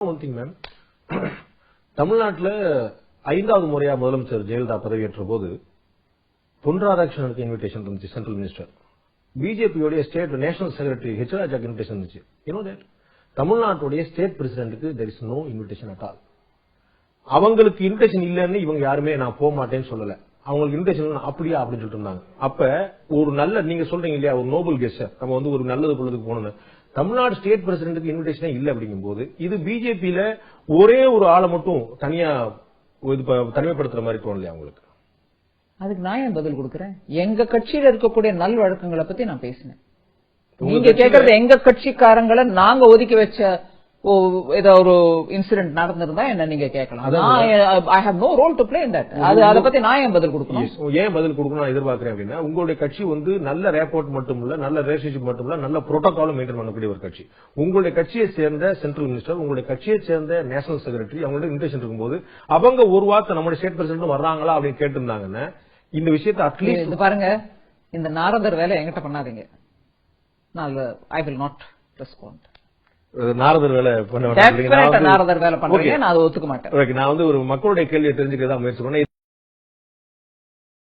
One thing ma'am தமிழ்நாட்டுல ஐந்தாவது முறையா முதலமைச்சர் ஜெயலலிதா பதவியேற்ற போது பொன் ராதாகிருஷ்ணனுக்கு இன்விடேஷன் இருந்துச்சு சென்ட்ரல் மினிஸ்டர் பிஜேபியோடைய ஸ்டேட் நேஷனல் செக்ரட்டரி ஹெச் ராஜாக்கு இன்விடேஷன் இருந்துச்சு. யூனோ தட் தமிழ்நாட்டுடைய state பிரசிடென்ட்டுக்கு there is no invitation at all அவங்களுக்கு இன்விடேஷன் இல்லைன்னு இவங்க யாருமே நான் போக மாட்டேன்னு சொல்லல. அவங்களுக்கு இன்விடேஷன் அப்படியா அப்படின்னு சொல்லிட்டு இருந்தாங்க. அப்ப ஒரு நல்ல நீங்க சொல்றீங்க இல்லையா ஒரு நோபல் கெஸ்ட் நம்ம வந்து ஒரு நல்லது பொழுதுக்கு போகணும்னு. தமிழ்நாடு ஸ்டேட் பிரசிடென்ட்டுக்கு இன்விடேஷனே இல்ல அப்படிங்கும் போது இது பிஜேபியில ஒரே ஒரு ஆளை மட்டும் தனியா இது தனிமைப்படுத்துற மாதிரி தோணலையா அவங்களுக்கு அதுக்கு நான் ஏன் பதில் கொடுக்கறேன்? எங்க கட்சியில இருக்கக்கூடிய நல் வழக்கங்களை பத்தி நான் பேசினேன். நீங்க கேக்குறது எங்க கட்சிக்காரங்களை நாங்க ஒதுக்கி வச்ச ஓ, ஏதோ ஒரு இன்சிடென்ட் நடந்திருந்தா என்ன நீங்க கேட்கலாம். I have no role to play in that அது அதை பத்தி நான் ஏன் பதில் கொடுக்கணும். ஏன் பதில் கொடுக்கணும் நான் எதிர்பார்க்கிறேன் அப்படின்னா உங்களுடைய கட்சி வந்து நல்ல ரேப்போர்ட் மட்டும் இல்ல நல்ல ரிலேஷன்ஷிப் மட்டும் இல்ல நல்ல புரோட்டோகாலும் மெயின்டைன் பண்ணக்கூடிய ஒரு கட்சி. உங்களுடைய கட்சியை சேர்ந்த சென்ட்ரல் மினிஸ்டர் உங்களுடைய கட்சியை சேர்ந்த நேஷனல் செக்ரட்டரி அவங்களோட இன்விடேஷன் இருக்கும்போது அவங்க ஒரு வார்த்தை நம்முடைய ஸ்டேட் பிரசிடென்ட் வர்றாங்களா அப்படின்னு கேட்டிருந்தாங்கன்னா இந்த விஷயத்தை அட்லீஸ்ட் பாருங்க இந்த நாரதர் வேலை என்கிட்ட பண்ணாதீங்க. நான் I will not respond Naradar வேலை பண்ண நாரதர் வேலை பண்றீங்க. நான் அதை ஒத்துக்க மாட்டேன். நான் வந்து ஒரு மக்களுடைய கேள்வியை தெரிஞ்சுக்கிறதா முயற்சி பண்ணேன்